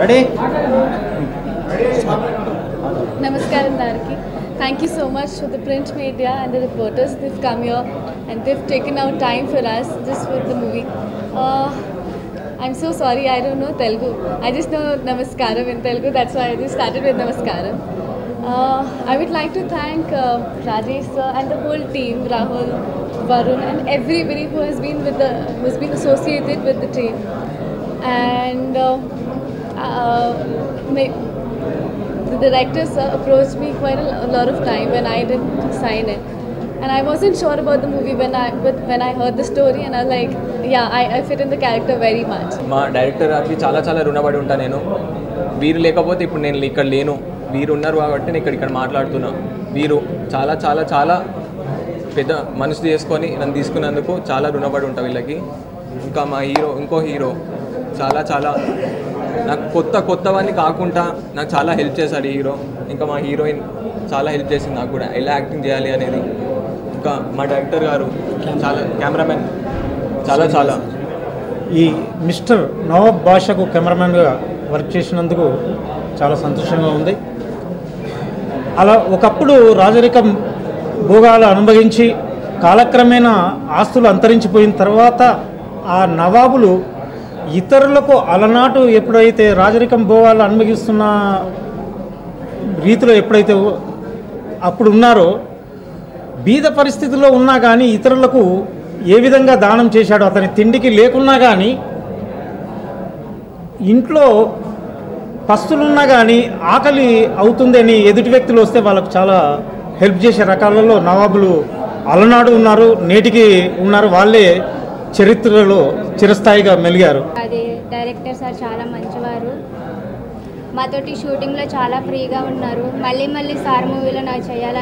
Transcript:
Ready Namaskaram Naraki. Thank you so much to the print media and the reporters. They've come here and they've taken out time for us just for the movie. Uh, I'm so sorry, I don't know Telugu. I just know Namaskaram in Telugu, that's why I just started with Namaskaram. Uh, I would like to thank uh, Rajesh sir and the whole team, Rahul, Varun, and everybody who has been with the who's been associated with the team. And uh, uh, may, the directors sir approached me quite a a lot of time when I didn't sign it. And I wasn't sure about the movie when I but when I heard the story and I was like, yeah, I, I fit in the character very much. మా director గారికి చాలా చాలా రుణపడి ఉంటా నేను వీరు లేకపోతే ఇప్పుడు నేను ఇక్కడ లేను వీరు ఉన్నారు కాబట్టి నేను ఇక్కడ ఇక్కడ మాట్లాడుతున్నా వీరు చాలా చాలా చాలా పెద్ద మనసు చేసుకొని నన్ను తీసుకున్నందుకు చాలా రుణపడి ఉంటా వీళ్ళకి ఇంకా మా హీరో ఇంకో హీరో చాలా చాలా. నాకు కొత్త కొత్తవన్నీ కాకుండా నాకు చాలా హెల్ప్ చేశాడు ఈ హీరో ఇంకా మా హీరోయిన్ చాలా హెల్ప్ చేసింది నాకు కూడా. ఎలా యాక్టింగ్ చేయాలి అనేది ఇంకా మా డైరెక్టర్ గారు చాలా కెమెరామెన్ చాలా చాలా. ఈ మిస్టర్ నవాబ్ భాషకు కెమెరామెన్గా వర్క్ చేసినందుకు చాలా సంతోషంగా ఉంది. అలా ఒకప్పుడు రాజరికం భోగాలు అనుభవించి కాలక్రమేణా ఆస్తులు అంతరించిపోయిన తర్వాత ఆ నవాబులు ఇతరులకు అలనాటు ఎప్పుడైతే రాజరికం భోగాలు అనుభవిస్తున్న రీతిలో ఎప్పుడైతే అప్పుడు ఉన్నారో బీద పరిస్థితుల్లో ఉన్నా కానీ ఇతరులకు ఏ విధంగా దానం చేశాడో అతని తిండికి లేకున్నా కానీ ఇంట్లో పస్తులున్నా కానీ ఆకలి అవుతుందని ఎదుటి వ్యక్తులు వస్తే వాళ్ళకు చాలా హెల్ప్ చేసే రకాలలో నవాబులు అలనాడు ఉన్నారు నేటికి ఉన్నారు వాళ్ళే చరిత్రలో చిరస్థాయిగా మెలిగారు. అది డైరెక్టర్ సార్ చాలా మంచివారు. మాతోటి షూటింగ్లో చాలా ఫ్రీగా ఉన్నారు. మళ్ళీ మళ్ళీ సార్ మూవీలో నాకు చేయాలని